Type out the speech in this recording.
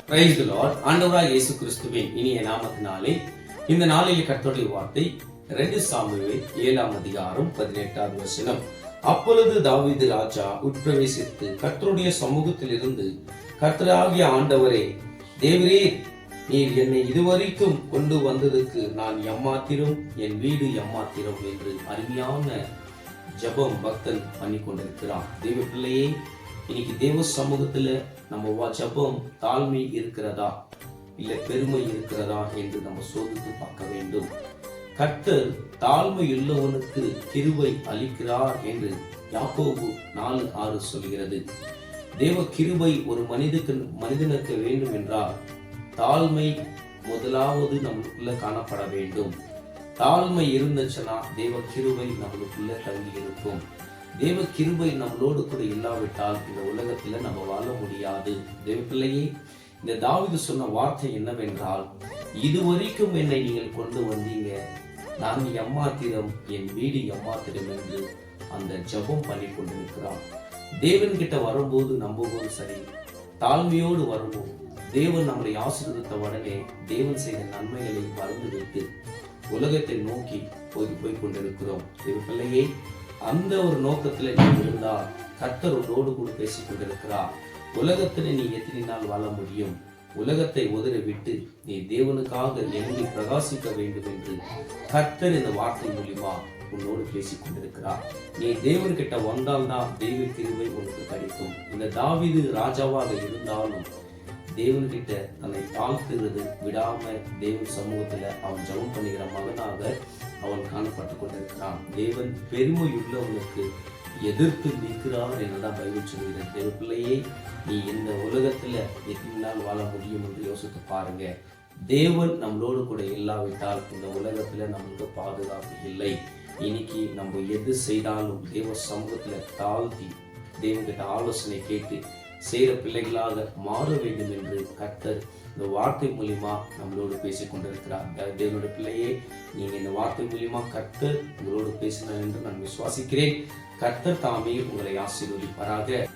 Price Lord ஆண்டவராக இயேசு கிறிஸ்துவின் இனிய நாமத்தினாலே இந்த நாளில் கர்த்தருடைய வார்த்தை ரெண்டு சாமுவேல் ஏழாம் அதிகாரம் பதினெட்டாவது வசனம். அப்பொழுது தாவீது ராஜா உட்பிரவேசித்து கர்த்தருடைய சமூகத்திலிருந்து கர்த்தராகிய ஆண்டவரே தேவரே நீர் என்னை இதுவரைக்கும் கொண்டு வந்ததுக்கு நான் எம்மாத்திரம் என் வீடு எம்மாத்திரம் என்று அருமையான ஜபம் பக்தன் பண்ணி கொண்டிருக்கிறான் தேவ பிள்ளையே இன்னைக்கு தேவ சமூகத்துல நம்ம வா- தாழ்மை இருக்கிறதா? இல்ல பெருமை இருக்கிறதா என்று நம்ம சோதித்து பார்க்க வேண்டும். கர்த்தர் தாழ்மை உள்ளவனுக்கு கிருவை அளிக்கிறார் என்று யாக்கோபு நாலு ஆறு சொல்கிறது. தேவ கிருபை ஒரு மனிதக்கு மனிதனுக்கு வேண்டும் என்றால் தாழ்மை முதலாவது நம்மளுக்குள்ள காணப்பட வேண்டும். தாழ்மை இருந்துச்சுன்னா தேவ கிருபை நம்மளுக்குள்ள தங்கி இருக்கும் தேவ கிருபை நம்மளோடு கூட இல்லாவிட்டால் இந்த உலகத்துல நம்ம வாழ முடியாது. தேவ பிள்ளையே இந்த தாவிது சொன்ன வார்த்தை என்னவென்றால் இதுவரைக்கும் என்னை நீங்கள் கொண்டு வந்தீங்க. நான் எம்மாத்திரம் என் வீடு எம்மாத்திரம் என்று அந்த ஜெபம் பண்ணி கொண்டிருக்கிறான். தேவன் கிட்ட வரும்போது நம்பும்போது சரி தாழ்மையோடு வருவோம். தேவன் நம்மளை ஆசீர்வதித்த உடனே தேவன் செய்த நன்மைகளை மறந்து வைத்து உலகத்தை நோக்கி போய் போய் கொண்டிருக்கிறோம் தேவ பிள்ளையே அந்த ஒரு நோக்கத்துல நீ இருந்தால் கர்த்தர் உன்னோடு கூட பேசிக் கொண்டிருக்கிறார். உலகத்துல நீ எத்தனை நாள் வாழ முடியும்? உலகத்தை உதறி விட்டு நீ தேவனுக்காக எண்ணி பிரகாசிக்க வேண்டும் என்று கர்த்தர் இந்த வார்த்தை மூலியமா உன்னோடு பேசிக் கொண்டிருக்கிறார். நீ தேவன்கிட்ட வந்தால்தான் தெய்வ திருவை உனக்கு கிடைக்கும். இந்த தாவீது ராஜாவாக இருந்தாலும் தேவன்கிட்ட தன்னை தாழ்த்துகிறது. விடாம தேவன் சமூகத்துல அவன் ஜபம் பண்ணுகிற மகனாக அவன் காணப்பட்டு கொண்டிருக்கிறான். தேவன் பெருமையுள்ளவனுக்கு எதிர்த்து நிற்கிறார் என்றுதான் பைபிள் சொல்கிறது தேவ பிள்ளையே நீ இந்த உலகத்துல எத்தனை நாள் வாழ முடியும் என்று யோசித்து பாருங்க. தேவன் நம்மளோடு கூட இல்லாவிட்டால் இந்த உலகத்துல நம்மளுக்கு பாதுகாப்பு இல்லை. இன்னைக்கு நம்ம எது செய்தாலும் தேவ சமூகத்துல தாழ்த்தி தேவன்கிட்ட ஆலோசனை கேட்டு செய்கிற பிள்ளைகளாக மாற வேண்டும் என்று கர்த்தர் இந்த வார்த்தை மூலியமா நம்மளோடு பேசிக் கொண்டிருக்கிறார். தேவனுடைய பிள்ளையே நீங்கள் இந்த வார்த்தை மூலியமா கர்த்தர் உங்களோடு பேசினார் என்று நான் விசுவாசிக்கிறேன். கர்த்தர் தாமே உங்களை ஆசீர்வதிப்பாராக.